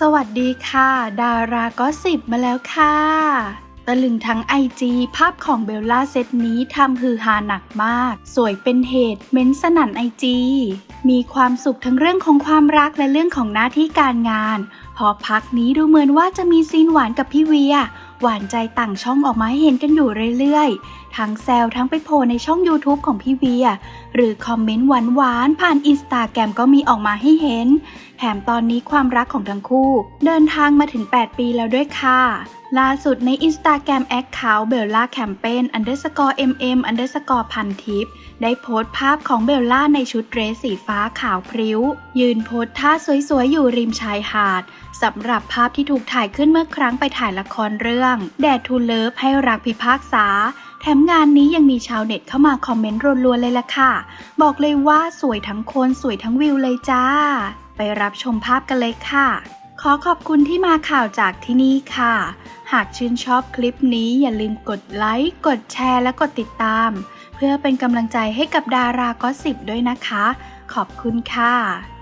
สวัสดีค่ะ ดาราก็สิบมาแล้วค่ะ ตะลึงทั้งไอจีภาพของเบลล่าเซตนี้ทำฮือฮาหนักมาก สวยเป็นเหตุ เม้นสนั่นไอจีมีความสุขทั้งเรื่องของความรักและเรื่องของหน้าที่การงาน พอพักนี้ดูเหมือนว่าจะมีซีนหวานกับพี่เวีย หวานใจต่างช่องออกมาให้เห็นกันอยู่เรื่อยๆ ทั้งแซวทั้งไปโพในช่อง YouTube ของพี่เวีย หรือคอมเมนต์หวานๆผ่านอินสตาแกรมก็มีออกมาให้เห็น แถมตอนนี้ความรักของทั้งคู่ เดินทางมาถึง 8 ปีแล้วด้วยค่ะ ล่าสุดในอินสตาแกรมแอคเคาท์เบลล่าแคมเปญ underscore mm underscore พันทิปได้โพสต์ภาพของเบลล่าในชุดเดรสสีฟ้าขาวพริ้ว ยืนโพสท่าสวยๆ อยู่ริมชายหาดสำหรับภาพที่ถูกถ่ายขึ้นเมื่อครั้งไปถ่ายละครเรื่อง แดดทูเลิฟให้รักพิพากษา แถมงานนี้ยังมีชาวเน็ตเข้ามาคอมเมนต์รัวๆเลยล่ะค่ะ บอกเลยว่าสวยทั้งคนสวยทั้งวิวเลยจ้า ไปรับชมภาพกันเลยค่ะ ขอขอบคุณที่มาข่าวจากที่นี่ค่ะ หากชื่นชอบคลิปนี้อย่าลืมกดไลค์ กดแชร์และกดติดตาม เพื่อเป็นกำลังใจให้กับดารากอสิบด้วยนะคะ ขอบคุณค่ะ